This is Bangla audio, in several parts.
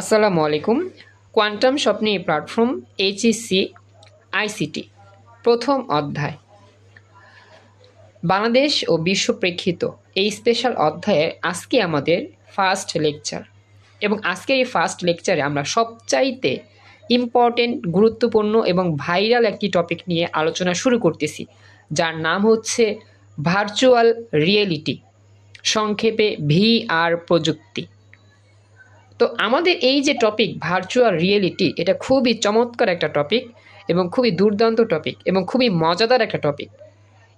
আসসালামু আলাইকুম। কোয়ান্টাম স্বপ্নে প্ল্যাটফর্ম এইচইসি আইসিটি প্রথম অধ্যায়। বাংলাদেশ ও বিশ্ব প্রেক্ষিত এই স্পেশাল অধ্যায়ের আজকে আমাদের ফার্স্ট লেকচার এবং আজকের এই ফার্স্ট লেকচারে আমরা সবচাইতে ইম্পর্টেন্ট গুরুত্বপূর্ণ এবং ভাইরাল একটি টপিক নিয়ে আলোচনা শুরু করতেছি, যার নাম হচ্ছে ভার্চুয়াল রিয়েলিটি সংক্ষেপে ভিআর প্রযুক্তি। তো আমাদের এই যে টপিক ভার্চুয়াল রিয়েলিটি এটা খুবই চমৎকার একটা টপিক এবং খুবই দুর্দান্ত টপিক এবং খুবই মজাদার একটা টপিক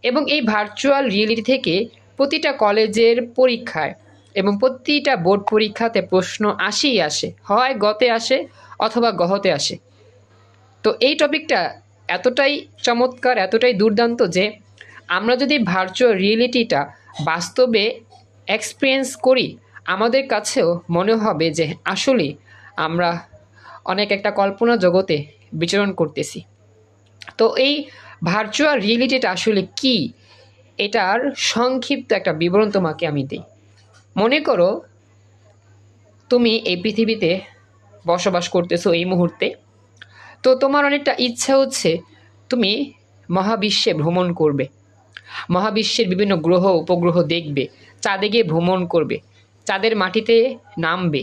এবং এই ভার্চুয়াল রিয়েলিটি থেকে প্রতিটা কলেজের পরীক্ষায় এবং প্রতিটা বোর্ড পরীক্ষাতে প্রশ্ন আসেই আসে, হয় গতে আসে অথবা গহতে আসে। তো এই টপিকটা এতটাই চমৎকার, এতটাই দুর্দান্ত যে আমরা যদি ভার্চুয়াল রিয়েলিটিটা বাস্তবে এক্সপিরিয়েন্স করি আমাদের কাছেও মনে হবে যে আসলে আমরা অনেক একটা কল্পনা জগতে বিচরণ করতেছি। তো এই ভার্চুয়াল রিয়েলিটিটা আসলে কি? এটার সংক্ষিপ্ত একটা বিবরণ তোমাকে আমি দিই। মনে করো তুমি এই পৃথিবীতে বসবাস করতেছো এই মুহূর্তে। তো তোমার অনেকটা ইচ্ছা হচ্ছে তুমি মহাবিশ্বে ভ্রমণ করবে। মহাবিশ্বের বিভিন্ন গ্রহ, উপগ্রহ দেখবে, চাঁদে গিয়ে ভ্রমণ করবে। চাঁদের মাটিতে নামবে।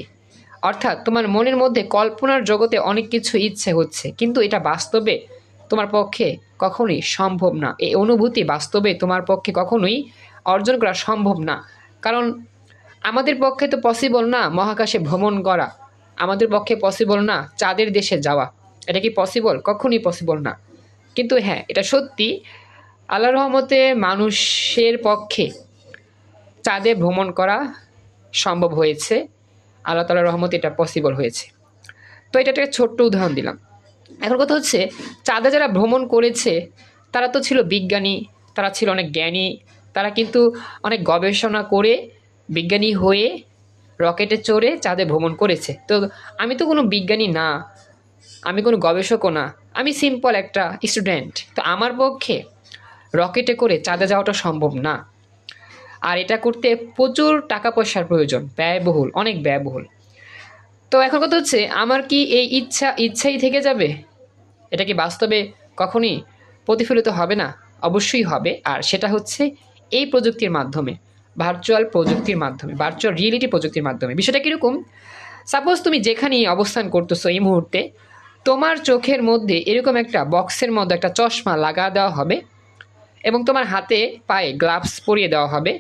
অর্থাৎ তোমার মনের মধ্যে কল্পনার জগতে অনেক কিছু ইচ্ছে হচ্ছে, কিন্তু এটা বাস্তবে তোমার পক্ষে কখনোই সম্ভব না। এই অনুভূতি বাস্তবে তোমার পক্ষে কখনোই অর্জন করা সম্ভব না। কারণ আমাদের পক্ষে তো পসিবল না মহাকাশে ভ্রমণ করা। আমাদের পক্ষে পসিবল না চাঁদের দেশে যাওয়া। এটা কি পসিবল কখনই পসিবল না। কিন্তু হ্যাঁ এটা সত্যি। আল্লাহ রহমতে মানুষের পক্ষে চাঁদে ভ্রমণ করা সম্ভব হয়েছে। আল্লাহ তালার রহমত এটা পসিবল হয়েছে। তো এটা একটা ছোট্ট উদাহরণ দিলাম। এখন কথা হচ্ছে, চাঁদে যারা ভ্রমণ করেছে, তারা তো ছিল বিজ্ঞানী, তারা ছিল অনেক জ্ঞানী, তারা কিন্তু অনেক গবেষণা করে বিজ্ঞানী হয়ে রকেটে চড়ে চাঁদে ভ্রমণ করেছে। তো আমি তো কোনো বিজ্ঞানী না, আমি কোনো গবেষকও না, আমি সিম্পল একটা স্টুডেন্ট তো আমার পক্ষে রকেটে করে চাঁদে যাওয়াটা সম্ভব না। আর এটা করতে প্রচুর টাকা পয়সার প্রয়োজন, ব্যয়বহুল, অনেক ব্যয়বহুল। তো এখন কথা হচ্ছে, আমার কি এই ইচ্ছা, ইচ্ছাই থেকে যাবে? এটা কি বাস্তবে কখনই প্রতিফলিত হবে না? অবশ্যই হবে। আর সেটা হচ্ছে এই প্রযুক্তির মাধ্যমে ভার্চুয়াল প্রযুক্তির মাধ্যমে ভার্চুয়াল রিয়েলিটি প্রযুক্তির মাধ্যমে। বিষয়টা কীরকম? সাপোজ তুমি যেখানেই অবস্থান করতেছো এই মুহূর্তে, তোমার চোখের মধ্যে এরকম একটা বক্সের মধ্যে একটা চশমা লাগা দেওয়া হবে এবং তোমার হাতে পায়ে গ্লাভস পরিয়ে দেওয়া হবে।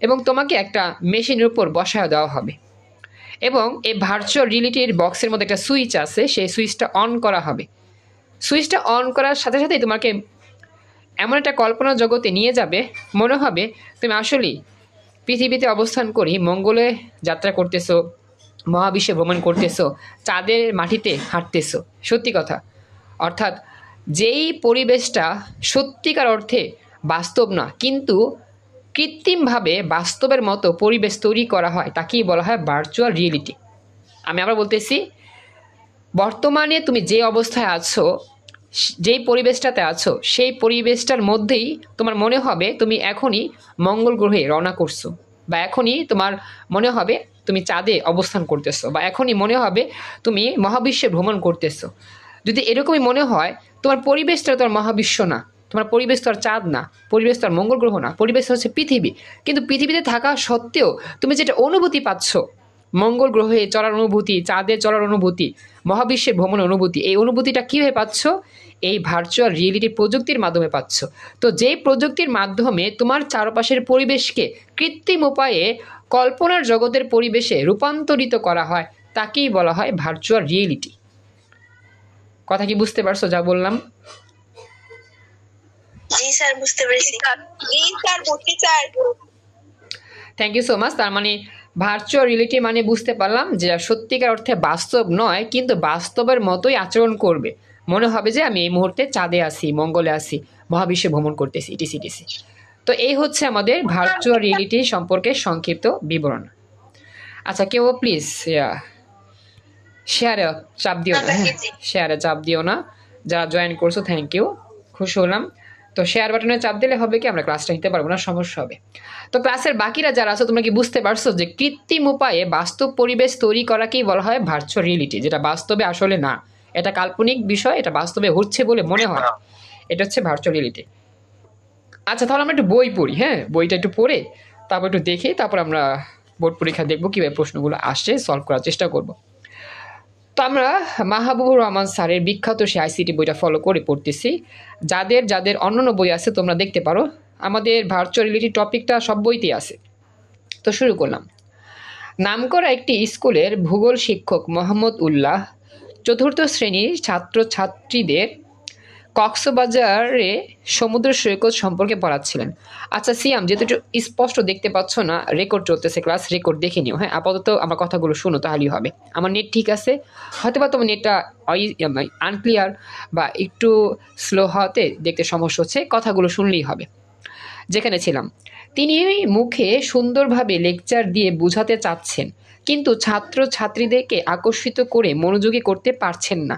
এবং তোমাকে একটা মেশিনের উপর বসায় দেওয়া হবে। এবং এই ভার্চুয়াল রিয়েলিটির বক্সের মধ্যে একটা সুইচ আছে, সেই সুইচটা অন করা হবে। সুইচটা অন করার সাথে সাথেই তোমাকে এমন একটা কল্পনা জগতে নিয়ে যাবে, মনে হবে তুমি আসলেই পৃথিবীতে অবস্থান করি, মঙ্গলে যাত্রা করতেছো, মহাবিশ্বে ভ্রমণ করতেছো, চাঁদের মাটিতে হাঁটতেছো, সত্যি কথা। অর্থাৎ যেই পরিবেশটা সত্যিকার অর্থে বাস্তব না, কিন্তু কৃত্রিমভাবে বাস্তবের মতো পরিবেশ তৈরি করা হয়, তাকেই বলা হয় ভার্চুয়াল রিয়েলিটি আমি আবার বলতেছি, বর্তমানে তুমি যে অবস্থায় আছো, যেই পরিবেশটাতে আছো, সেই পরিবেশটার মধ্যেই তোমার মনে হবে তুমি এখনই মঙ্গল গ্রহে রওনা করছ, বা এখনই তোমার মনে হবে তুমি চাঁদে অবস্থান করতেছো, বা এখনই মনে হবে তুমি মহাবিশ্বে ভ্রমণ করতেছো। যদি এরকমই মনে হয়, তোমার পরিবেশটা তোমার মহাবিশ্ব না। তোমার পরিবেশ তো আর চাঁদ না, পরিবেশ তো আর মঙ্গল গ্রহ না, পরিবেশ হচ্ছে পৃথিবী। কিন্তু পৃথিবীতে থাকা সত্ত্বেও তুমি যেটা অনুভূতি পাচ্ছ, মঙ্গল গ্রহে চলার অনুভূতি, চাঁদে চলার অনুভূতি, মহাবিশ্বের ভ্রমণের অনুভূতি, এই অনুভূতিটা কীভাবে পাচ্ছ? এই ভার্চুয়াল রিয়েলিটি প্রযুক্তির মাধ্যমে পাচ্ছ। তো যেই প্রযুক্তির মাধ্যমে তোমার চারপাশের পরিবেশকে কৃত্রিম উপায়ে কল্পনার জগতের পরিবেশে রূপান্তরিত করা হয়, তাকেই বলা হয় ভার্চুয়াল রিয়েলিটি কথা কি বুঝতে পারছ যা বললাম? জি স্যার বুঝতে পেরেছি। জি স্যার। বুঝতে sir thank you so much তার মানে ভার্চুয়াল রিয়েলিটি মানে বুঝতে পারলাম যে সত্যিকার অর্থে বাস্তব নয় কিন্তু বাস্তবের মতোই আচরণ করবে। মনে হবে যে আমি এই মুহূর্তে চাঁদে আসি মঙ্গলে আসি মহাবিশ্বে ভ্রমণ করতেছি ইটিসি ইটিসি। তো এই হচ্ছে আমাদের ভার্চুয়াল রিয়েলিটি সম্পর্কে সংক্ষিপ্ত বিবরণ। আচ্ছা কেউ প্লিজ শেয়ারে চাপ দিও না। হ্যাঁ শেয়ারে চাপ দিও না। যারা জয়েন করছ থ্যাংক ইউ খুশি হলাম। তো শেয়ার বাটনে চাপ দিলে হবে কি আমরা ক্লাসটা নিতে পারব না সমস্যা হবে। তো ক্লাসের বাকিরা যারা আছো তোমরা কি বুঝতে পারছ যে কৃত্রিম উপায়ে বাস্তব পরিবেশ তৈরি করাকেই বলা হয় ভার্চুয়াল রিয়েলিটি যেটা বাস্তবে আসলে না। এটা কাল্পনিক বিষয় এটা বাস্তবে হচ্ছে বলে মনে হয়। এটা হচ্ছে ভার্চুয়াল রিয়েলিটি আচ্ছা তাহলে আমরা একটু বই পড়ি হ্যাঁ? বইটা একটু পড়ে তারপর একটু দেখে তারপর আমরা বোর্ড পরীক্ষা দেখব কীভাবে প্রশ্নগুলো আসছে সলভ করার চেষ্টা করব। তো আমরা মাহবুবুর রহমান স্যারের বিখ্যাত সে আইসিটি বইটা ফলো করে পড়তেছি। যাদের যাদের অন্যান্য বই আছে, তোমরা দেখতে পারো। আমাদের ভার্চুয়াল রিয়েলিটি টপিকটা সব বইতেই আছে। তো শুরু করলাম। নামকরা একটি স্কুলের ভূগোল শিক্ষক মোহাম্মদ উল্লাহ চতুর্থ শ্রেণির ছাত্রছাত্রীদের কক্সবাজারে সমুদ্র সৈকত সম্পর্কে পড়াচ্ছিলেন। আচ্ছা সিয়াম, যেহেতু স্পষ্ট দেখতে পাচ্ছ না রেকর্ড চলতেছে ক্লাস রেকর্ড দেখে নিও হ্যাঁ? আপাতত আমার কথাগুলো শুনো, তাহলেই হবে। আমার নেট ঠিক আছে। হয়তো বা তোমার নেটটা আনক্লিয়ার বা একটু স্লো হওয়াতে দেখতে সমস্যা হচ্ছে, কথাগুলো শুনলেই হবে। যেখানে ছিলাম। তিনি মুখে সুন্দরভাবে লেকচার দিয়ে বোঝাতে চাচ্ছেন, কিন্তু ছাত্র ছাত্রীদেরকে আকর্ষিত করে মনোযোগী করতে পারছেন না।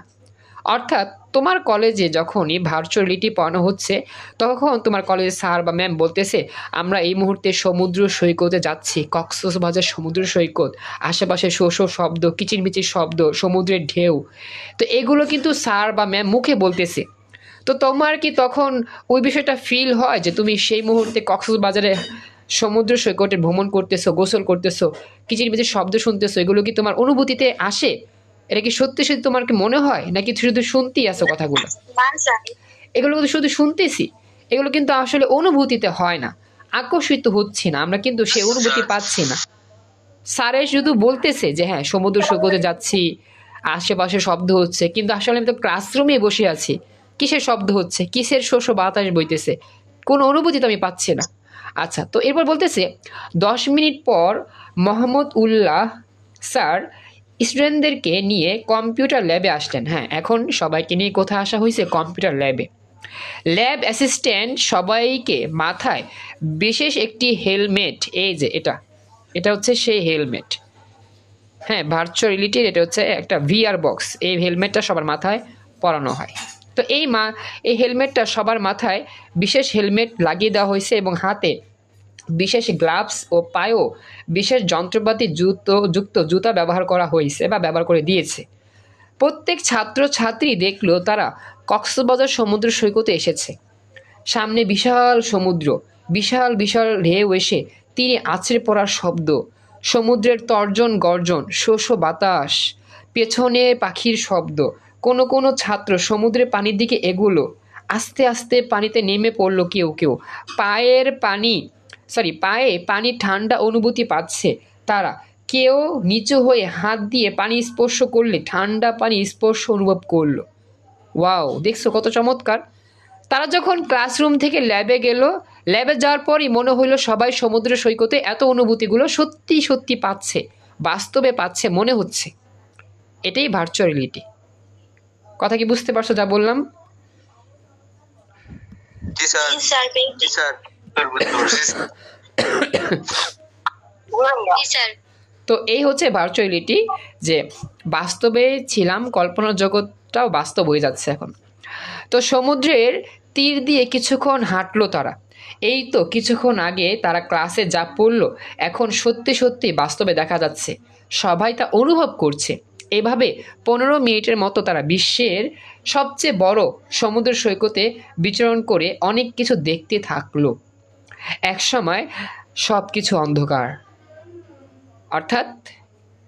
অর্থাৎ তোমার কলেজে যখনই ভার্চুয়ালিটি পড়ানো হচ্ছে, তখন তোমার কলেজের স্যার বা ম্যাম বলতেছে, আমরা এই মুহূর্তে সমুদ্র সৈকতে যাচ্ছি, কক্সবাজার সমুদ্র সৈকত, আশেপাশে শো শো শব্দ, কিচিরমিচির শব্দ, সমুদ্রের ঢেউ। তো এগুলো কিন্তু স্যার বা ম্যাম মুখে বলতেছে। তো তোমার কি তখন ওই বিষয়টা ফিল হয় যে তুমি সেই মুহূর্তে কক্সবাজারে সমুদ্র সৈকতে ভ্রমণ করতেছো, গোসল করতেছো, কিচিরমিচির শব্দ শুনতেছো? এগুলো কি তোমার অনুভূতিতে আসে? এটা কি সত্যি সত্যি তোমার কি মনে হয়? নাকি শুধু শুনতেই আছো কথাগুলো? এগুলো কিন্তু শুধু শুনতেছি। এগুলো কিন্তু আসলে অনুভূতিতে হয় না। আকর্ষিত হচ্ছি না। আমরা কিন্তু সেই অনুভূতি পাচ্ছি না। স্যারে শুধু বলতেছে যে হ্যাঁ সমুদ্র সৈকতে যাচ্ছি, আশেপাশে শব্দ হচ্ছে। কিন্তু আসলে আমি তো ক্লাসরুমে বসে আছি। কিসের শব্দ হচ্ছে? কিসের শোষ বাতাস বইতেছে? কোনো অনুভূতি তো আমি পাচ্ছি না। আচ্ছা তো এরপর বলতেছে, দশ মিনিট পর মোহাম্মদ উল্লাহ স্যার স্টুডেন্টদেরকে নিয়ে কম্পিউটার ল্যাবে আসলেন। হ্যাঁ এখন সবাইকে নিয়ে কোথায় আসা হয়েছে? কম্পিউটার ল্যাবে। ল্যাব অ্যাসিস্ট্যান্ট সবাইকে মাথায় বিশেষ একটি হেলমেট, এই যে এটা এটা হচ্ছে সেই হেলমেট। হ্যাঁ ভার্চুয়াল রিলিটির এটা হচ্ছে একটা ভিআর বক্স এই হেলমেটটা সবার মাথায় পরানো হয়। তো এই মা, এই হেলমেটটা সবার মাথায় বিশেষ হেলমেট লাগিয়ে দেওয়া হয়েছে এবং হাতে বিশেষ গ্লাভস ও পায়েও বিশেষ যন্ত্রপাতি জুতো যুক্ত জুতা ব্যবহার করা হয়েছে বা ব্যবহার করে দিয়েছে। প্রত্যেক ছাত্র ছাত্রী দেখল তারা কক্সবাজার সমুদ্র সৈকতে এসেছে। সামনে বিশাল সমুদ্র, বিশাল বিশাল ঢেউ এসে তীরে আছড়ে পড়ার শব্দ, সমুদ্রের তর্জন, গর্জন, শোষ বাতাস, পেছনে পাখির শব্দ, কোনো কোনো ছাত্র সমুদ্রের পানির দিকে এগুলো, আস্তে আস্তে পানিতে নেমে পড়ল কেউ কেউ। পায়ের পানি সরি পায়ে পানি ঠান্ডা অনুভূতি পাচ্ছে তারা। কেউ নিচু হয়ে হাত দিয়ে পানি স্পর্শ করলে ঠান্ডা পানি স্পর্শ অনুভব করল। ওয়াও দেখছ কত চমৎকার। তারা যখন ক্লাসরুম থেকে ল্যাবে গেল ল্যাবে যাওয়ার পরই মনে হইল সবাই সমুদ্র সৈকতে এত অনুভূতিগুলো সত্যি সত্যি পাচ্ছে বাস্তবে পাচ্ছে মনে হচ্ছে। এটাই ভার্চুয়ালিটি কথা কি বুঝতে পারছ যা বললাম? জি স্যার। জি স্যার। তো এই হচ্ছে ভার্চুয়ালিটি, যে বাস্তবে ছিলাম, কল্পনার জগৎটাও বাস্তব হয়ে যাচ্ছে এখন। তো সমুদ্রের তীর দিয়ে কিছুক্ষণ হাঁটলো তারা। এই তো কিছুক্ষণ আগে তারা ক্লাসে যা পড়ল, এখন সত্যি সত্যি বাস্তবে দেখা যাচ্ছে। সবাই তা অনুভব করছে। এভাবে পনেরো মিনিটের মতো তারা বিশ্বের সবচেয়ে বড় সমুদ্র সৈকতে বিচরণ করে অনেক কিছু দেখতে থাকল। একসময় সব কিছু অন্ধকার। অর্থাৎ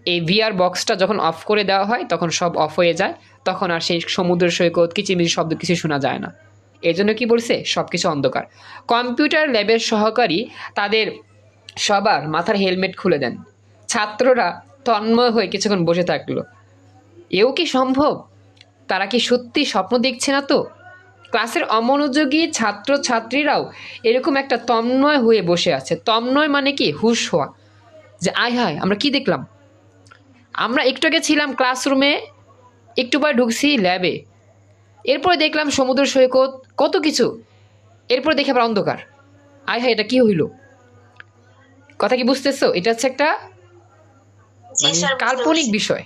এই ভিআর বক্সটা যখন অফ করে দেওয়া হয়, তখন সব অফ হয়ে যায়, তখন আর সেই সমুদ্র সৈকত কিচিমিচি শব্দ কিছু শোনা যায় না। এই জন্য কি বলছে? সব কিছু অন্ধকার। কম্পিউটার ল্যাবের সহকারী তাদের সবার মাথার হেলমেট খুলে দেন। ছাত্ররা তন্ময় হয়ে কিছুক্ষণ বসে থাকল। এও কি সম্ভব? তারা কি সত্যি স্বপ্ন দেখছে না তো? ক্লাসের অমনোযোগী ছাত্র ছাত্রীরাও এরকম একটা তন্ময় হয়ে বসে আছে। তন্ময় মানে কি? হুশ হওয়া। যে আয় হায় আমরা কি দেখলাম? আমরা একটু আগে ছিলাম ক্লাসরুমে একটু পরে ঢুকছি ল্যাবে। এরপরে দেখলাম সমুদ্র সৈকত কত কিছু। এরপরে দেখে আবার অন্ধকার। আয় হায় এটা কি হইল? কথা কি বুঝতেছো? এটা হচ্ছে একটা কাল্পনিক বিষয়।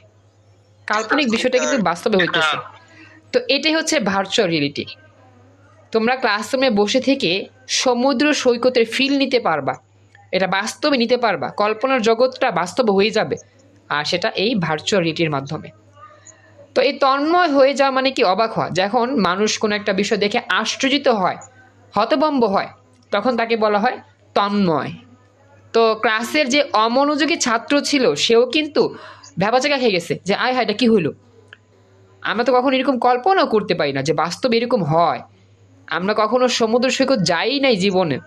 কাল্পনিক বিষয়টা কিন্তু বাস্তবে হইতেছে। তো এটাই হচ্ছে ভার্চুয়াল রিয়েলিটি তোমরা ক্লাসরুমে বসে থেকে সমুদ্র সৈকতের ফিল নিতে পারবা। এটা বাস্তবে নিতে পারবা। কল্পনার জগৎটা বাস্তব হয়ে যাবে। আর সেটা এই ভার্চুয়াল রিয়েলিটির মাধ্যমে। তো এই তন্ময় হয়ে যাওয়া মানে কি অবাক হওয়া? যখন মানুষ কোনো একটা বিষয় দেখে আশ্চর্যিত হয় হতবম্ব হয়, তখন তাকে বলা হয় তন্ময়। তো ক্লাসের যে অমনোযোগী ছাত্র ছিল, সেও কিন্তু ভ্যাবাচাকা খেয়ে গেছে যে, আয় হায়, এটা কী হইল? আমরা তো কখন এরকম কল্পনাও করতে পারি না যে বাস্তবে এরকম হয়। আমরা কখনো সমুদ্র সৈকত যাই নাই জীবনে।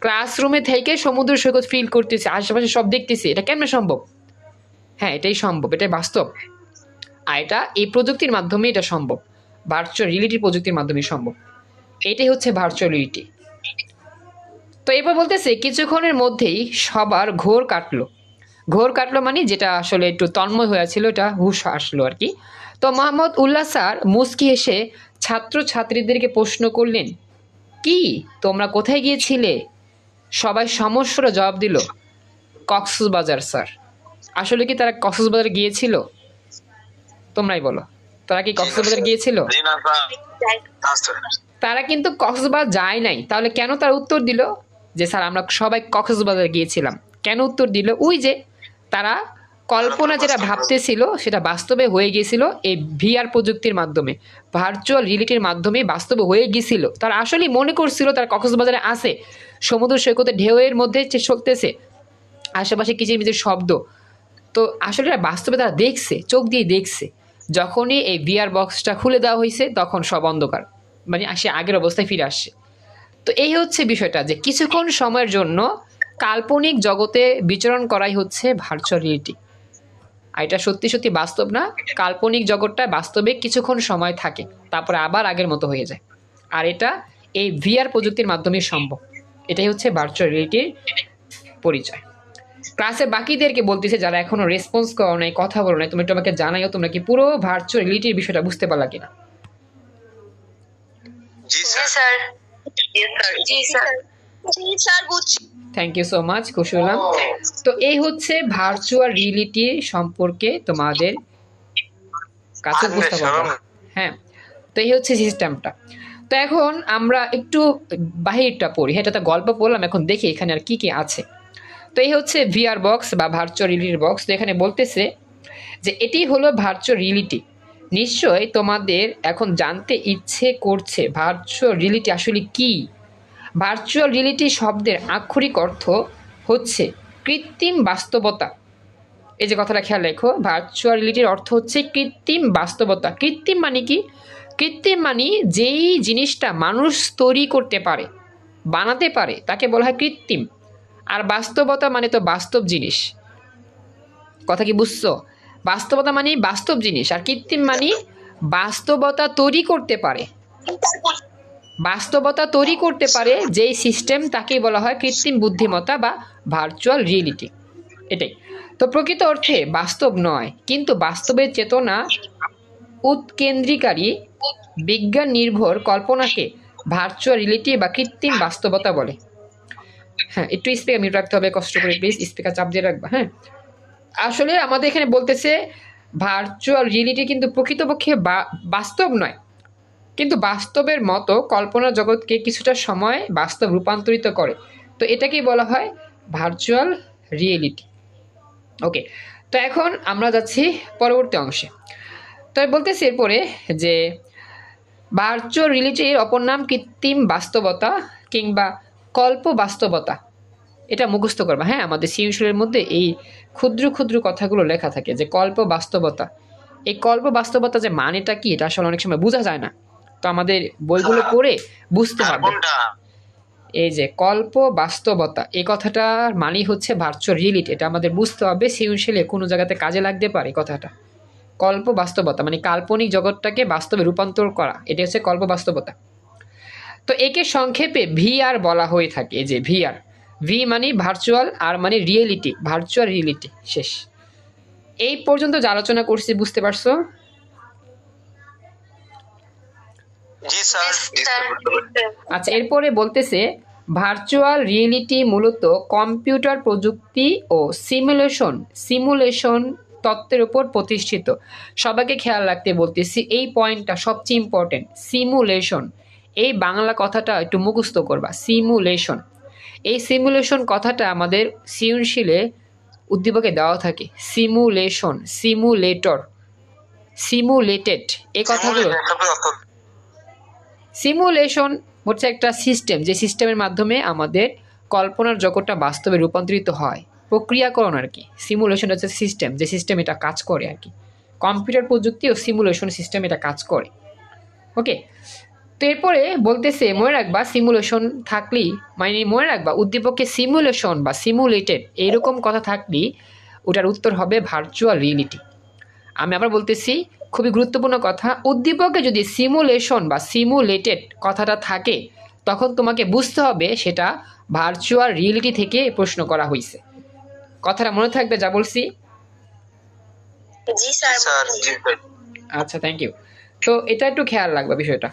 ক্লাসরুমে থেকে সমুদ্র সৈকত ফিল করতেছি, আশেপাশে সব দেখতেছি। এটা কেমন সম্ভব? হ্যাঁ এটাই সম্ভব, এটাই বাস্তব। আর এটা এই প্রযুক্তির মাধ্যমে এটা সম্ভব। ভার্চুয়াল রিয়েলিটি প্রযুক্তির মাধ্যমে সম্ভব। এটাই হচ্ছে ভার্চুয়াল রিয়েলিটি তো এবার বলতেছে, কিছুক্ষণের মধ্যেই সবার ঘোর কাটলো। ঘোর কাটলো মানে যেটা আসলে একটু তন্ময় হয়েছিল এটা হুশ আসলো আর কি। তো মোহাম্মদ উল্লাহ স্যার মুস্কি এসে ছাত্র ছাত্রীদেরকে প্রশ্ন করলেন কি? তোমরা কোথায় গিয়েছিলে? সবাই সমস্যার জবাব দিল কক্সবাজার স্যার। আসলে কি তারা কক্সবাজার গিয়েছিল? তোমরাই বলো। তারা কি কক্সবাজার গিয়েছিল। তারা কিন্তু কক্সবাজার যায় নাই। তাহলে কেন তার উত্তর দিল? যে স্যার আমরা সবাই কক্সবাজার গিয়েছিলাম। কেন উত্তর দিল? ওই যে তারা কল্পনা যেটা ভাবতেছিল সেটা বাস্তবে হয়ে গিয়েছিল এই ভিআর প্রযুক্তির মাধ্যমে। ভার্চুয়াল রিয়েলিটির মাধ্যমে বাস্তবে হয়ে গিয়েছিল। তারা আসলেই মনে করছিল তার কক্সবাজারে আছে। সমুদ্র সৈকতে ঢেউয়ের মধ্যে চলতেছে। আশেপাশে কিচিরমিচির শব্দ। তো আসলে এটা বাস্তবে তারা দেখছে চোখ দিয়ে দেখছে। যখনই এই ভিআর বক্সটা খুলে দেওয়া হয়েছে তখন সব অন্ধকার। মানে সে আগের অবস্থায় ফিরে আসছে। তো এই হচ্ছে বিষয়টা যে কিছুক্ষণ সময়ের জন্য কাল্পনিক জগতে বিচরণ করাই হচ্ছে ভার্চুয়াল রিয়েলিটি আর এটা সত্যি সত্যি বাস্তব না। কাল্পনিক জগৎটা বাস্তবে কিছুক্ষণ সময় থাকে তারপরে আবার আগের মতো হয়ে যায়। আর এটা এই ভিআর প্রযুক্তির মাধ্যমে সম্ভব। এটাই হচ্ছে ভার্চুয়াল রিয়েলিটির পরিচয়। ক্লাসে বাকিদেরকে বলতেছে যারা এখনও রেসপন্স করো নাই কথা বলো নাই তুমি একটু আমাকে জানাইও তোমরা কি পুরো ভার্চুয়াল রিয়েলিটির বিষয়টা বুঝতে পারলা কিনা? জি স্যার। জি স্যার। স্যার। জি স্যার। জি স্যার বুঝছি। থ্যাংক ইউ সো মাচ খুশি হলাম তো এই হচ্ছে ভার্চুয়াল রিয়েলিটি সম্পর্কে তোমাদের কাছে আরে উপস্থাপন হ্যাঁ তো এই হচ্ছে সিস্টেমটা তো এখন আমরা একটু বাহিরটা পড়ি। হ্যাঁ এটা তো গল্প পড়লাম এখন দেখি এখানে আর কি কি আছে। তো এই হচ্ছে ভিআর বক্স বা ভার্চুয়াল রিয়েলিটির বক্স তো এখানে বলতেছে যে এটি হলো ভার্চুয়াল রিয়েলিটি নিশ্চয়ই তোমাদের এখন জানতে ইচ্ছে করছে ভার্চুয়াল রিয়েলিটি আসলে কী? ভার্চুয়াল রিয়েলিটি শব্দের আক্ষরিক অর্থ হচ্ছে কৃত্রিম বাস্তবতা। এই যে কথাটা খেয়াল রেখো ভার্চুয়াল রিয়েলিটির অর্থ হচ্ছে কৃত্রিম বাস্তবতা। কৃত্রিম মানে কি? কৃত্রিম মানে যেই জিনিসটা মানুষ তৈরি করতে পারে, বানাতে পারে, তাকে বলা হয় কৃত্রিম। আর বাস্তবতা মানে তো বাস্তব জিনিস। কথা কি বুঝছ? বাস্তবতা মানে বাস্তব জিনিস, আর কৃত্রিম মানে বাস্তবতা তৈরি করতে পারে। বাস্তবতা তৈরি করতে পারে যেই সিস্টেম তাকেই বলা হয় কৃত্রিম বুদ্ধিমত্তা বা ভার্চুয়াল রিয়েলিটি এটাই। তো প্রকৃত অর্থে বাস্তব নয়, কিন্তু বাস্তবের চেতনা উৎকেন্দ্রিকারী বিজ্ঞান নির্ভর কল্পনাকে ভার্চুয়াল রিয়েলিটি বা কৃত্রিম বাস্তবতা বলে। হ্যাঁ একটু স্পিকার মিউট রাখতে হবে, কষ্ট করে প্লিজ স্পিকার চাপ দিয়ে রাখবা হ্যাঁ। আসলে আমাদের এখানে বলতেছে ভার্চুয়াল রিয়েলিটি কিন্তু প্রকৃতপক্ষে বাস্তব নয়। কিন্তু বাস্তবের মতো কল্পনা জগৎকে কিছুটা সময় বাস্তব রূপান্তরিত করে। তো এটাকেই বলা হয় ভার্চুয়াল রিয়েলিটি ওকে তো এখন আমরা যাচ্ছি পরবর্তী অংশে। তো বলতেছি এরপরে যে ভার্চুয়াল রিয়েলিটির অপর নাম কৃত্রিম বাস্তবতা কিংবা কল্প বাস্তবতা। এটা মুখস্থ করবা হ্যাঁ? আমাদের সিউশলের মধ্যে এই ক্ষুদ্র ক্ষুদ্র কথাগুলো লেখা থাকে যে কল্প বাস্তবতা। এই কল্প বাস্তবতা যে মানেটা কি, এটা আসলে অনেক সময় বোঝা যায় না। তো আমাদের বইগুলো পড়ে বুঝতে হবে। এই যে কল্প বাস্তবতা এই কথাটার মানে হচ্ছে ভার্চুয়াল রিয়েলিটি এটা আমাদের বুঝতে হবে সৃজনশীলে কোনো জায়গাতে কাজে লাগতে পারে কথাটা। কল্প বাস্তবতা মানে কাল্পনিক জগৎটাকে বাস্তবে রূপান্তর করা এটা হচ্ছে কল্প বাস্তবতা। তো একে সংক্ষেপে ভিআর বলা হয়ে থাকে এই যে ভিআর ভি মানে ভার্চুয়াল আর মানে রিয়েলিটি ভার্চুয়াল রিয়েলিটি শেষ। এই পর্যন্ত যা আলোচনা করছি বুঝতে পারছ জি স্যার জি স্যার। আচ্ছা এরপরে বলতেছে ভার্চুয়াল রিয়েলিটি মূলত কম্পিউটার প্রযুক্তি ও সিমুলেশন সিমুলেশন তত্ত্বের উপর প্রতিষ্ঠিত। সবাইকে খেয়াল রাখতে বলতেছি এই পয়েন্টটা সবচেয়ে ইম্পর্টেন্ট সিমুলেশন এই বাংলা কথাটা একটু মুখস্থ করবা সিমুলেশন এই সিমুলেশন কথাটা আমাদের সৃজনশীলে উদ্দীপকে দেওয়া থাকে সিমুলেশন সিমুলেটর সিমুলেটেড এই কথাগুলো সিমুলেশন হচ্ছে একটা সিস্টেম যে সিস্টেমের মাধ্যমে আমাদের কল্পনার জগৎটা বাস্তবে রূপান্তরিত হয়। প্রক্রিয়াকরণ আর কি। সিমুলেশন হচ্ছে সিস্টেম যে সিস্টেম এটা কাজ করে আর কি। কম্পিউটার প্রযুক্তি ও সিমুলেশন সিস্টেম এটা কাজ করে। ওকে তো এরপরে বলতেছে, মনে রাখবা সিমুলেশন থাকলেই মানে মনে রাখবা, উদ্দীপকে সিমুলেশন বা সিমুলেটেড এইরকম কথা থাকলেই ওটার উত্তর হবে ভার্চুয়াল রিয়েলিটি আমি আবার বলতেছি খুবই গুরুত্বপূর্ণ কথা। উদ্দীপকে যদি সিমুলেশন বা সিমুলেটেড কথাটা থাকে তখন তোমাকে বুঝতে হবে সেটা ভার্চুয়াল রিয়েলিটি থেকে প্রশ্ন করা হয়েছে কথাটা মনে থাকবে যা বলছি? জি স্যার স্যার জি স্যার আচ্ছা থ্যাংক ইউ তো এটা একটু খেয়াল রাখবে বিষয়টা।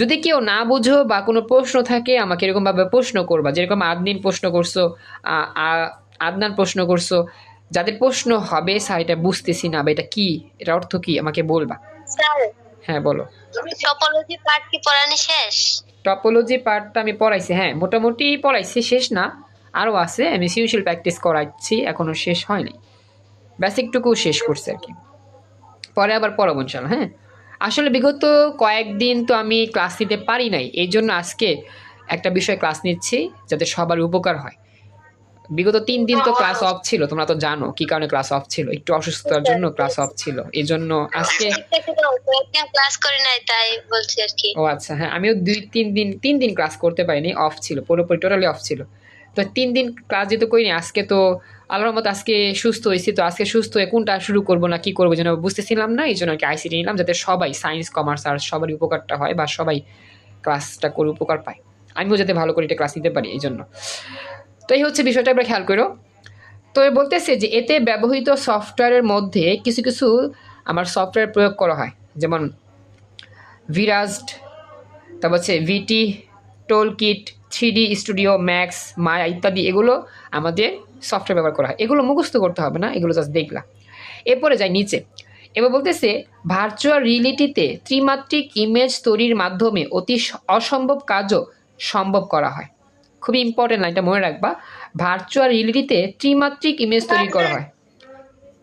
যদি কেউ না বুঝো বা কোনো প্রশ্ন থাকে আমাকে এরকমভাবে প্রশ্ন করবা। যেরকম আদনিন প্রশ্ন করছ আদনান প্রশ্ন করছ যাদের প্রশ্ন হবে স্যার এটা বুঝতেছি না বা এটা কি? এটা অর্থ কি? আমাকে বলবা। স্যার হ্যাঁ বলো। টপোলজি পার্ট কি পড়ানো শেষ? টপোলজি পার্টটা আমি পড়াইছি হ্যাঁ মোটামুটি পড়াইছি শেষ না। আরও আছে আমি সিউশিয়াল প্র্যাকটিস করাচ্ছি এখনও শেষ হয়নি। বেসিকটুকু শেষ করছি আর কি। পরে আবার পড়াবো ইনশাল্লাহ হ্যাঁ। আসলে বিগত কয়েকদিন তো আমি ক্লাস নিতে পারি নাই এই জন্য আজকে একটা বিষয় ক্লাস নিচ্ছি যাতে সবার উপকার হয়। বিগত তিন দিন তো ক্লাস অফ ছিল তোমরা তো জানো কি কারণে ক্লাস অফ ছিল একটু অসুস্থতার জন্য ক্লাস অফ ছিল এই জন্য আজকে ক্লাস করে নাই তাই বলছি আর কি। ও আচ্ছা হ্যাঁ আমিও দুই তিন দিন তিন দিন ক্লাস করতে পারিনি অফ ছিল পুরোপুরি টোটালি অফ ছিল। তো তিন দিন ক্লাস যেহেতু করিনি আজকে তো আল্লাহর মতো আজকে সুস্থ হয়েছি তো আজকে সুস্থ হয়ে কোনটা শুরু করব না কি করব যেন বুঝতেছিলাম না এই জন্য আর কি আইসিটি নিলাম যাতে সবাই সায়েন্স কমার্স আর সবারই উপকারটা হয় বা সবাই ক্লাসটা করে উপকার পায়। আমিও যাতে ভালো করে এটা ক্লাস নিতে পারি এই জন্য তো এই হচ্ছে বিষয়টা আমরা খেয়াল করো। তো বলতেছে যে এতে ব্যবহৃত সফটওয়্যারের মধ্যে কিছু কিছু আমার সফটওয়্যার প্রয়োগ করা হয়। যেমন ভিরাজড তারপর হচ্ছে VT toolkit three studio, Max, Maya ইত্যাদি, এগুলো আমাদের সফটওয়্যার ব্যবহার করা হয়। এগুলো মুখস্থ করতে হবে না, এগুলো জাস্ট দেখলাম এরপরে যাই নিচে। এবার বলতেছে ভার্চুয়াল রিয়েলিটিতে ত্রিমাত্রিক ইমেজ তৈরির মাধ্যমে অতি অসম্ভব কাজও সম্ভব করা হয়। খুবই ইম্পর্টেন্ট লাইনটা মনে রাখবা। ভার্চুয়াল রিয়েলিটিতে ত্রিমাত্রিক ইমেজ তৈরি করা হয়।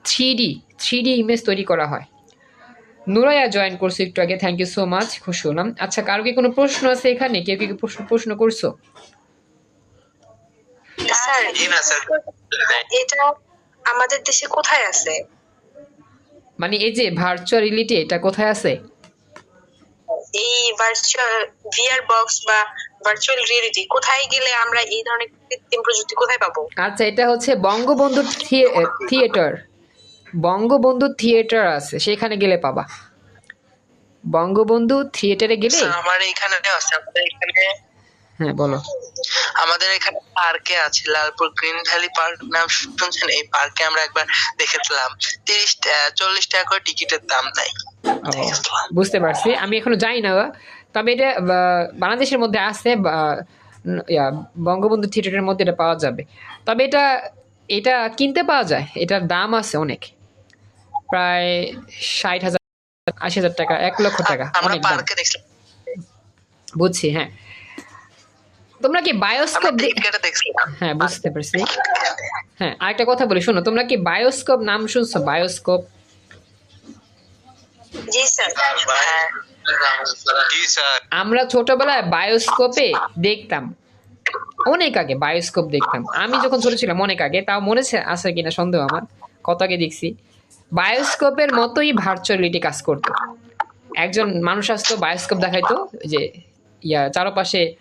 Three D three D image তৈরি করা হয়। নুরাইয়া জয়েন করছ একটু আগে থ্যাংক ইউ সো মাচ খুশি হলাম আচ্ছা কারও কি কোনো প্রশ্ন আছে এখানে? কেউ কি প্রশ্ন প্রশ্ন করছ? স্যার জি না স্যার। এটা আমাদের দেশে কোথায় আছে? মানে এই যে ভার্চুয়াল রিয়েলিটি এটা কোথায় আছে? এই ভার্চুয়াল ভিআর বক্স বা ভার্চুয়াল রিয়েলিটি কোথায় গেলে আমরা এই ধরনের কৃত্রিম প্রযুক্তি কোথায় পাবো? আচ্ছা এটা হচ্ছে বঙ্গবন্ধু থিয়েটার। বঙ্গবন্ধু থিয়েটার আছে সেখানে গেলে পাবা। বঙ্গবন্ধু থিয়েটারে গেলে? আমার এখানে আছে আমাদের এখানে হ্যাঁ বলো। আমাদের এখানে পার্কে আছে লালপুর গ্রিন ভ্যালি পার্ক নাম শুনছেন? এই পার্কে আমরা একবার দেখেছিলাম। তিরিশ চল্লিশ টাকা করে টিকিটের দাম নাই। বুঝতে পারছি। আমি এখনও যাই না তবে এটা বাংলাদেশের মধ্যে আছে বঙ্গবন্ধু থিয়েটারের মধ্যে এটা পাওয়া যাবে। তবে এটা এটা কিনতে পাওয়া যায় এটার দাম আছে অনেক। প্রায় ষাট হাজার আশি হাজার টাকা এক লক্ষ টাকা অনেক দাম। বুঝছি হ্যাঁ। তোমরা কি বায়োস্কোপ হ্যাঁ বুঝতে পারছি। হ্যাঁ আরেকটা কথা বলি শোনো তোমরা কি বায়োস্কোপ নাম শুনছো? বায়োস্কোপ? জি স্যার। হ্যাঁ। জি স্যার আমরা ছোটবেলায় বায়োস্কোপে দেখতাম। অনেক আগে বায়োস্কোপ দেখতাম। আমি যখন ছোট ছিলাম অনেক আগে, তাও মনে আছে- কিনা সন্দেহ আমার। কত আগে দেখছি। বায়োস্কোপের মতোই ভার্চুয়ালিটি কাজ করতো। একজন মানুষ আসতো, বায়োস্কোপ দেখাইতো যে ইয়া চারপাশে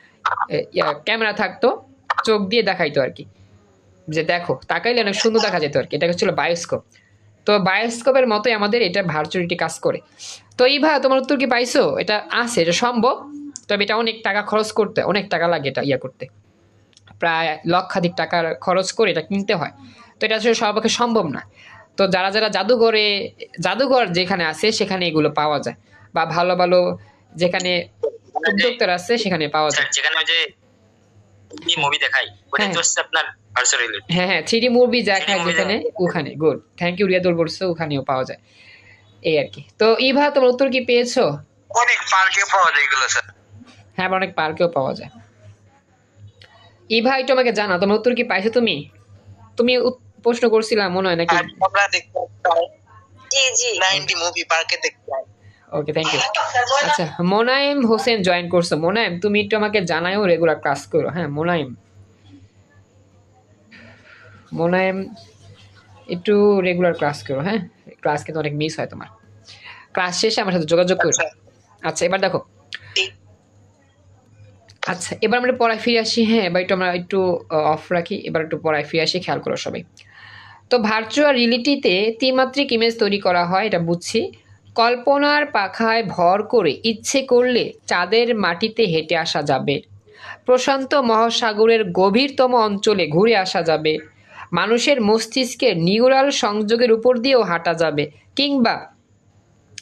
ইয়া ক্যামেরা থাকতো, চোখ দিয়ে দেখাইতো আর কি। যে দেখো, তাকাইলে অনেক সুন্দর দেখা যেত আর কি। এটা হচ্ছিল বায়োস্কোপ। তো বায়োস্কোপের মতোই আমাদের এটা ভার্চুয়ালিটি কাজ করে। তো এইভা তোমার উত্তর কি পাইছো? এটা আছে এটা সম্ভব তবে এটা অনেক টাকা খরচ করতে অনেক টাকা লাগে এটা ইয়া করতে। প্রায় লক্ষাধিক টাকার খরচ করে এটা কিনতে হয়। তো এটা আসলে সর্বপক্ষে সম্ভব না। তো যারা যারা জাদুঘরে জাদুঘর যেখানে আছে সেখানে এগুলো পাওয়া যায়। বা ভালো ভালো যেখানে উদ্যোক্তারা আছে সেখানে পাওয়া যায়। যেখানে ওই যে মুভি দেখাই ওটা হ্যাঁ। তো আপনার ভার্চুয়াল রিয়েলিটি হ্যাঁ হ্যাঁ থ্রি মুভি যা খায় যেখানে ওখানে গুড থ্যাংক ইউ রিয়াদুল বলছো ওখানেও পাওয়া যায়। এই আর কি। তো ইভা তোমার উত্তর কি পেয়েছ? অনেক পার্কে পাওয়া যায় এগুলো স্যার হ্যাঁ অনেক পার্কেও পাওয়া যায়। ইভা একটু আমাকে জানা তোমার উত্তর কি পাইছো তুমি? তুমি প্রশ্ন করছিলাম মনে হয় নাকি? আমরা দেখতে চাই জি জি। নাইনটি মুভি পার্কে দেখতে চাই ওকে থ্যাংক ইউ আচ্ছা মোনায়েম হোসেন জয়েন করছ। মোনায়েম তুমি একটু আমাকে জানাও রেগুলার ক্লাস করো। হ্যাঁ মোনায়েম। মোনায়েম একটু রেগুলার ক্লাস করো হ্যাঁ? ক্লাস কিন্তু অনেক মিস হয় তোমার। ক্লাস শেষে আমার সাথে যোগাযোগ করো। আচ্ছা। আচ্ছা এবার দেখো। আচ্ছা এবার আমরা পড়ায় ফিরে আসি হ্যাঁ? এবার একটু আমরা একটু অফ রাখি। এবার একটু পড়ায় ফিরে আসি খেয়াল করো সবাই। তো ভার্চুয়াল রিয়েলিটিতে ত্রিমাত্রিক ইমেজ তৈরি করা হয় এটা বুঝছি। কল্পনার পাখায় ভর করে ইচ্ছে করলে চাঁদের মাটিতে হেঁটে আসা যাবে। প্রশান্ত মহাসাগরের গভীরতম অঞ্চলে ঘুরে আসা যাবে। মানুষের মস্তিষ্কের নিউরাল সংযোগের উপর দিয়েও হাঁটা যাবে কিংবা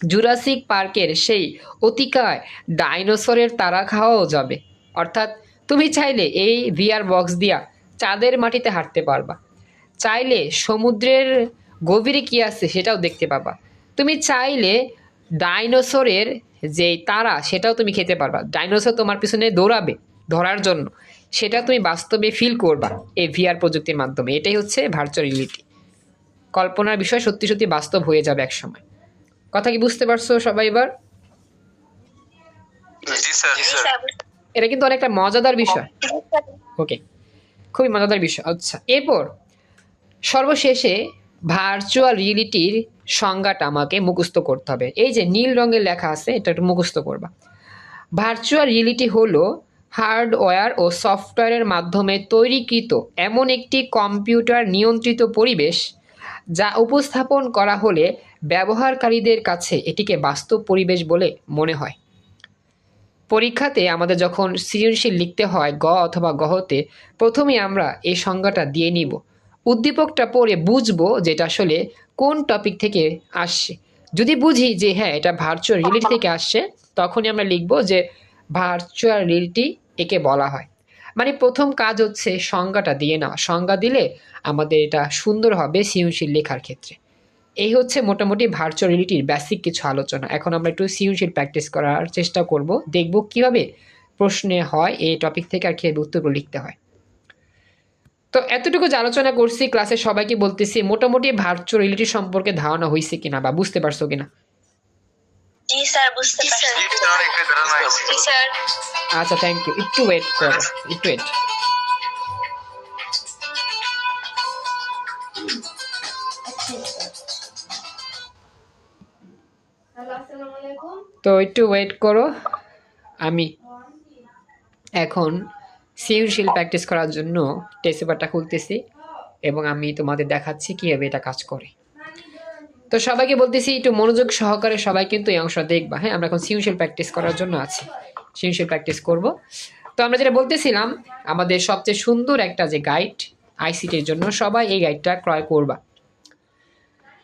জুরাসিক পার্কের সেই অতিকায় ডাইনোসরের তারা খাওয়াও যাবে। অর্থাৎ তুমি চাইলে এই ভিআর বক্স দিয়া চাঁদের মাটিতে হাঁটতে পারবা। চাইলে সমুদ্রের গভীরে কী আছে সেটাও দেখতে পাবা। তুমি চাইলে ডাইনোসরের যে তারা সেটাও তুমি খেতে পারবা। ডাইনোসর তোমার পিছনে দৌড়াবে ধরার জন্য। সেটা তুমি বাস্তবে ফিল করবা এই ভিআর প্রযুক্তির মাধ্যমে। এটাই হচ্ছে ভার্চুয়াল রিয়েলিটি কল্পনার বিষয় সত্যি সত্যি বাস্তব হয়ে যাবে এক সময় কথা কি বুঝতে পারছ সবাই এবার? জি স্যার। জি স্যার। এটা কিন্তু অনেকটা মজাদার বিষয়। ওকে খুবই মজাদার বিষয়। আচ্ছা এরপর সর্বশেষে ভার্চুয়াল রিয়েলিটির সংজ্ঞাটা আমাকে মুখস্থ করতে হবে। এই যে নীল রঙের লেখা আছে, এটা একটু মুখস্থ করবা। ভার্চুয়াল রিয়েলিটি হলো হার্ডওয়্যার ও সফটওয়্যারের মাধ্যমে তৈরিকৃত এমন একটি কম্পিউটার নিয়ন্ত্রিত পরিবেশ যা উপস্থাপন করা হলে ব্যবহারকারীদের কাছে এটিকে বাস্তব পরিবেশ বলে মনে হয়। পরীক্ষাতে আমাদের যখন সৃজনশীল লিখতে হয় গ অথবা গহতে প্রথমে আমরা এই সংজ্ঞাটা দিয়ে নিব। উদ্দীপকটা পড়ে বুঝব যেটা আসলে কোন টপিক থেকে আসছে। যদি বুঝি যে হ্যাঁ এটা ভার্চুয়াল রিয়েলিটি থেকে আসছে, তখনই আমরা লিখব যে ভার্চুয়াল রিয়েলিটি একে বলা হয়। মানে প্রথম কাজ হচ্ছে সংজ্ঞাটা দিয়ে নেওয়া। সংজ্ঞা দিলে আমাদের এটা সুন্দর হবে সৃজনশীল লেখার ক্ষেত্রে। এই হচ্ছে মোটামুটি ভার্চুয়াল রিয়েলিটির বেসিক কিছু আলোচনা। এখন আমরা একটু সৃজনশীল প্র্যাকটিস করার চেষ্টা করব। দেখব কীভাবে প্রশ্নে হয়, এই টপিক থেকে আর কীভাবে উত্তরগুলো লিখতে হয়। তো এতটুকু যে আলোচনা করছি ক্লাসে সবাইকে বলতেছি মোটামুটি ভার্চুয়াল রিয়েলিটি সম্পর্কে ধারণা হয়েছে কিনা বা বুঝতে পারছ কিনা? জি বুঝতে পারছি। স্যার। আচ্ছা থ্যাংক ইউ একটু ওয়েট করো একটু ওয়েট তো একটু ওয়েট করো। আমি এখন সৃজনশীল প্র্যাকটিস করার জন্য টেস্ট পেপারটা খুলতেছি এবং আমি তোমাদের দেখাচ্ছি কীভাবে এটা কাজ করে। তো সবাইকে বলতেছি, একটু মনোযোগ সহকারে সবাই কিন্তু এই অংশটা দেখবা। হ্যাঁ আমরা এখন সৃজনশীল প্র্যাকটিস করার জন্য আছি। সৃজনশীল প্র্যাকটিস করব। তো আমরা যেটা বলতেছিলাম, আমাদের সবচেয়ে সুন্দর একটা যে গাইড আইসিটির জন্য সবাই এই গাইডটা ক্রয় করবা।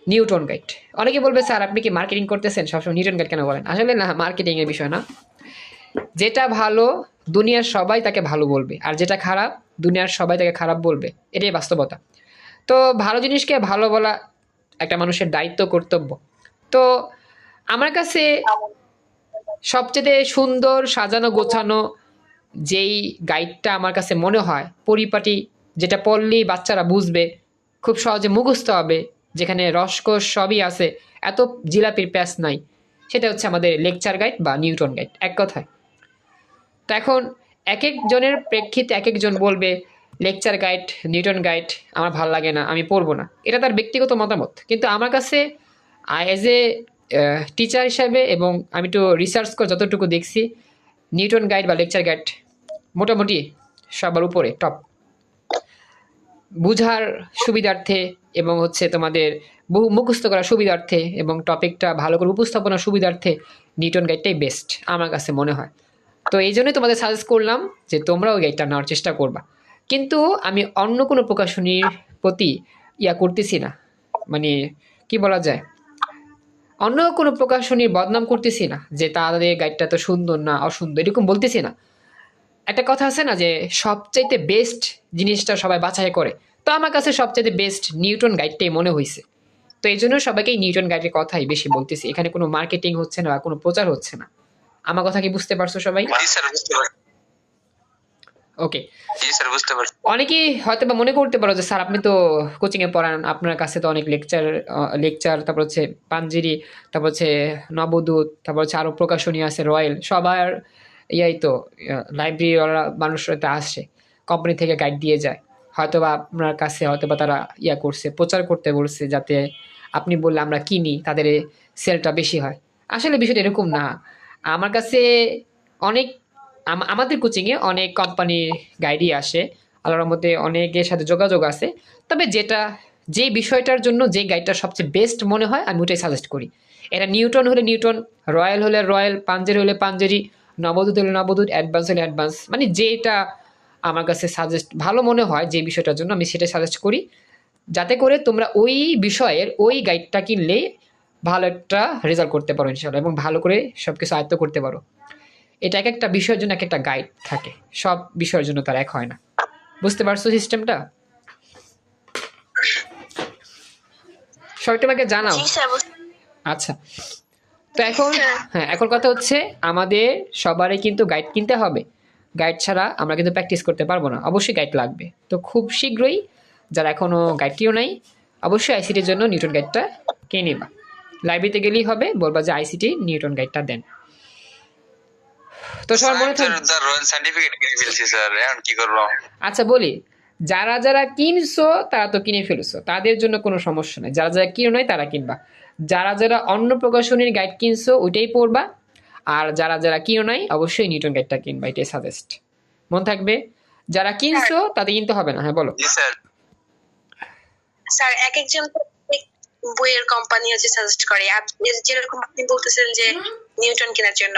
নিউটন গাইড অনেকে বলবে, স্যার, আপনি কি মার্কেটিং করতেছেন? সবসময় নিউটন গাইড কেন বলেন? আসলে না মার্কেটিংয়ের বিষয় না। যেটা ভালো দুনিয়ার সবাই তাকে ভালো বলবে। আর যেটা খারাপ, দুনিয়ার সবাই তাকে খারাপ বলবে। এটাই বাস্তবতা। তো ভালো জিনিসকে ভালো বলা একটা মানুষের দায়িত্ব, কর্তব্য। তো আমার কাছে সবচেয়ে সুন্দর সাজানো, গোছানো যেই গাইডটা আমার কাছে মনে হয়, পরিপাটি যেটা পড়লেই বাচ্চারা বুঝবে, খুব সহজে মুখস্থ হবে, যেখানে রসকস সবই আছে, এত জিলাপির প্যাস নাই। সেটা হচ্ছে আমাদের লেকচার গাইড বা নিউটন গাইড এক কথায়। তো এখন এক একজনের প্রেক্ষিতে এক একজন বলবে লেকচার গাইড নিউটন গাইড আমার ভালো লাগে না, আমি পড়ব না। এটা তার ব্যক্তিগত মতামত। কিন্তু আমার কাছে অ্যাজ এ টিচার হিসাবে এবং আমি একটু রিসার্চ করে যতটুকু দেখছি নিউটন গাইড বা লেকচার গাইড মোটামুটি সবার উপরে টপ বুঝার সুবিধার্থে এবং হচ্ছে তোমাদের বহু মুখস্থ করার সুবিধার্থে এবং টপিকটা ভালো করে উপস্থাপনার সুবিধার্থে নিউটন গাইডটাই বেস্ট আমার কাছে মনে হয়। তো এই জন্যই তোমাদের সাজেস্ট করলাম যে তোমরা ওই গাইডটা নেওয়ার চেষ্টা করবা। কিন্তু আমি অন্য কোনো প্রকাশনীর প্রতি ইয়া করতেছি না। মানে কি বলা যায়? অন্য কোনো প্রকাশনীর বদনাম করতেছি না যে তাদের গাইডটা তো সুন্দর না, অসুন্দর, এরকম বলতেছি না। একটা কথা আছে না যে সবচাইতে বেস্ট জিনিসটা সবাই বাছাই করে। তো আমার কাছে সবচাইতে বেস্ট নিউটন গাইডটাই মনে হয়েছে তো এই জন্য সবাইকেই নিউটন গাইডের কথাই বেশি বলতেছি। এখানে কোনো মার্কেটিং হচ্ছে না বা কোনো প্রচার হচ্ছে না। আমার কথা কি বুঝতে পারছ সবাই? ওকে অনেকেই হয়তো বা মনে করতে পারো যে স্যার আপনি তো কোচিংয়ে পড়ান আপনার কাছে তো অনেক লেকচার লেকচার তারপর হচ্ছে পাঞ্জিরি তারপর হচ্ছে নবদূত তারপর হচ্ছে আরও প্রকাশনী আছে রয়্যাল সবার ইয়াই তো লাইব্রেরিওয়ালা মানুষরা তো আসে কোম্পানি থেকে গাইড দিয়ে যায়। হয়তো বা আপনার কাছে হয়তো বা তারা ইয়া করছে প্রচার করতে বলছে যাতে আপনি বললে আমরা কিনি তাদের সেলটা বেশি হয়। আসলে বিষয়টা এরকম না। আমার কাছে অনেক, আম- আমাদের কোচিংয়ে অনেক কোম্পানির গাইডই আসে। আল্লাহর মধ্যে অনেকের সাথে যোগাযোগ আছে। তবে যেটা, যে বিষয়টার জন্য যে গাইডটা সবচেয়ে বেস্ট মনে হয়, আমি ওটাই সাজেস্ট করি। এটা নিউটন হলে নিউটন রয়্যাল হলে রয়্যাল পাঞ্জেরি হলে পাঞ্জেরি নবদূত হলে নবদূত অ্যাডভান্স হলে অ্যাডভান্স মানে যেটা আমার কাছে সাজেস্ট ভালো মনে হয় যে বিষয়টার জন্য, আমি সেটাই সাজেস্ট করি। যাতে করে তোমরা ওই বিষয়ের, ওই গাইডটা কিনলে ভালো একটা রেজাল্ট করতে পারো ইনশাল্লাহ এবং ভালো করে সব কিছু আয়ত্ত করতে পারো। এটা এক একটা বিষয়ের জন্য এক একটা গাইড থাকে। সব বিষয়ের জন্য তার এক হয় না। বুঝতে পারছ সিস্টেমটা সবাই তোমাকে জানাও। আচ্ছা। তো এখন হ্যাঁ এখন কথা হচ্ছে আমাদের সবারই কিন্তু গাইড কিনতে হবে। গাইড ছাড়া আমরা কিন্তু প্র্যাকটিস করতে পারব না। অবশ্যই গাইড লাগবে। তো খুব শীঘ্রই যারা এখনও গাইডটিও নাই অবশ্যই আইসিটির জন্য নিউটন গাইডটা কিনে নিবা। লাইব্রেরিতে গেলেই হবে বলবা যে আইসিটি নিউটন গাইডটা দেন। তো সবার মনে থাকবে স্যার রয়্যাল সার্টিফিকেট কিনে ফেলছি স্যার এখন কি করব? আচ্ছা বলি। যারা যারা কিনছো তারা তো কিনে ফেলছো। তাদের জন্য কোনো সমস্যা নেই। যারা যারা কিনো নয় তারা কিনবা। যারা যারা অন্য প্রকাশনীর গাইড কিনছো ওইটাই পড়বা। আর যারা যারা কিনো নাই অবশ্যই নিউটন গাইডটা কিনবা এটাই সাজেস্ট মন থাকবে? যারা কিনছো তাদের কিনতে হবে না। হ্যাঁ বলো। স্যার। স্যার এক একজন বইয়ের কোম্পানি হচ্ছে সাজেস্ট করে। আপনি যেরকম আপনি বলতেছেন যে নিউটন কেনার জন্য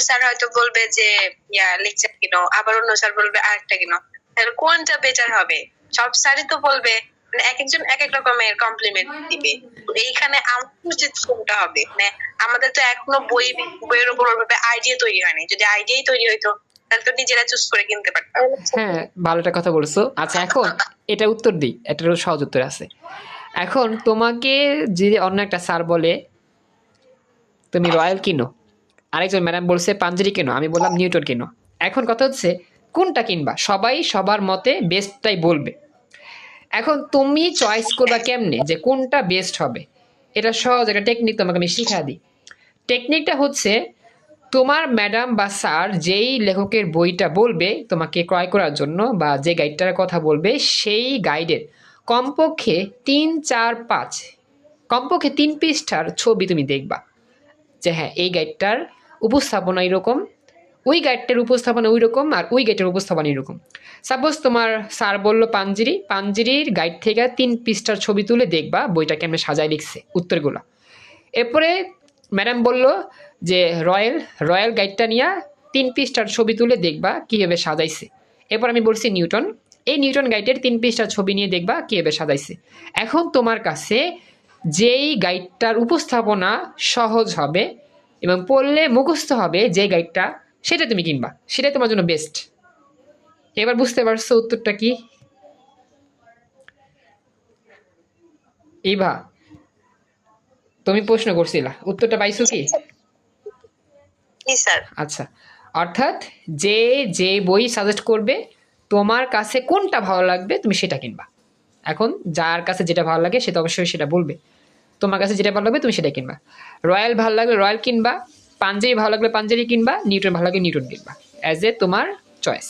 স্যার হয়তো বলবে যে ইয়া লেকচার কিনো? আবার অন্য স্যার বলবে আরেকটা কিনো? তাহলে কোনটা বেটার হবে? সব স্যারই তো বলবে মানে এক একজন এক এক রকমের কমপ্লিমেন্ট দিবে। এইখানে আমার উচিত কোনটা হবে? মানে আমাদের তো এখনও বই বইয়ের উপর ওইভাবে আইডিয়া তৈরি হয়নি। যদি আইডিয়াই তৈরি হইতো তাহলে তো নিজেরা চুজ করে কিনতে পারতাম হ্যাঁ ভালো একটা কথা বলছো। আচ্ছা এখন এটা উত্তর দিই। এটারও সহজ উত্তর আছে। এখন তোমাকে যে অন্য একটা স্যার বলে, তুমি রয়্যাল কিনো। আরেকজন ম্যাডাম বলছে পাঞ্জেরি কেনো? আমি বললাম, নিউটন কেনো? এখন কথা হচ্ছে, কোনটা কিনবা? সবাই সবার মতে বেস্টটাই বলবে। এখন তুমি চয়েস করবা কেমনে যে কোনটা বেস্ট হবে? এটা সহজ একটা টেকনিক তোমাকে আমি শিখা দিই। টেকনিকটা হচ্ছে, তোমার ম্যাডাম বা স্যার যেই লেখকের বইটা বলবে, তোমাকে ক্রয় করার জন্য বা যে গাইডটার কথা বলবে, সেই গাইডের কমপক্ষে তিন, চার, পাঁচ। কমপক্ষে তিন পৃষ্ঠার ছবি তুমি দেখবা। যে হ্যাঁ এই গাইডটার উপস্থাপনা এরকম, ওই গাইডটার উপস্থাপনা ওই রকম আর ওই গাইডটার উপস্থাপনা এরকম। সাপোজ তোমার স্যার বলল পাঞ্জিরি, পাঞ্জিরির গাইড থেকে তিন পৃষ্ঠার ছবি তুলে দেখবা, বইটা কেমন সাজায় লিখছে, উত্তরগুলো। এরপরে ম্যাডাম বলল যে রয়্যাল রয়্যাল গাইডটা নিয়ে তিন পৃষ্ঠার ছবি তুলে দেখবা, কীভাবে সাজাইছে। এরপর আমি বলছি নিউটন এই নিউটন গাইডের তিন পৃষ্ঠার ছবি নিয়ে দেখবা কীভাবে সাজাইছে। এখন তোমার কাছে যেই গাইডটার উপস্থাপনা সহজ হবে এবং পড়লে মুখস্থ হবে যে গাইডটা সেটা তুমি কিনবা। সেটাই তোমার জন্য বেস্ট এবার বুঝতে পারছ উত্তরটা কি? ইভা তুমি প্রশ্ন করছিলা। উত্তরটা পাইছো কি? স্যার। আচ্ছা। অর্থাৎ যে যে বই সাজেস্ট করবে তোমার কাছে কোনটা ভালো লাগবে তুমি সেটা কিনবা। এখন যার কাছে যেটা ভালো লাগে সেটা অবশ্যই সেটা বলবে। তোমার কাছে যেটা ভালো লাগবে তুমি সেটা কিনবা। রয়্যাল ভালো লাগলে রয়্যাল কিনবা পাঞ্জেরি ভালো লাগলে পাঞ্জেরি কিনবা নিউটন ভালো লাগলে নিউটন কিনবা অ্যাজ এ তোমার চয়েস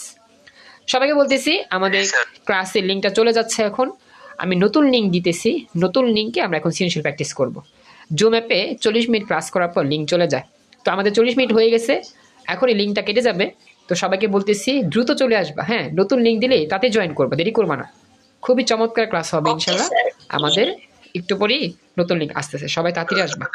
সবাইকে বলতেছি আমাদের ক্লাসের লিঙ্কটা চলে যাচ্ছে এখন। আমি নতুন লিঙ্ক দিতেছি নতুন লিঙ্কে আমরা এখন সৃজনশীল প্র্যাকটিস করব। জুম অ্যাপে চল্লিশ মিনিট ক্লাস করার পর লিঙ্ক চলে যায়। তো আমাদের চল্লিশ মিনিট হয়ে গেছে এখন এই লিঙ্কটা কেটে যাবে। তো সবাইকে বলতেছি দ্রুত চলে আসবা হ্যাঁ নতুন লিঙ্ক দিলে তাতে জয়েন করবা দেরি করবা না। খুবই চমৎকার ক্লাস হবে ইনশাল্লাহ আমাদের একটু পরেই নতুন লিঙ্ক আসতেছে সবাই তাড়াতাড়ি আসবা।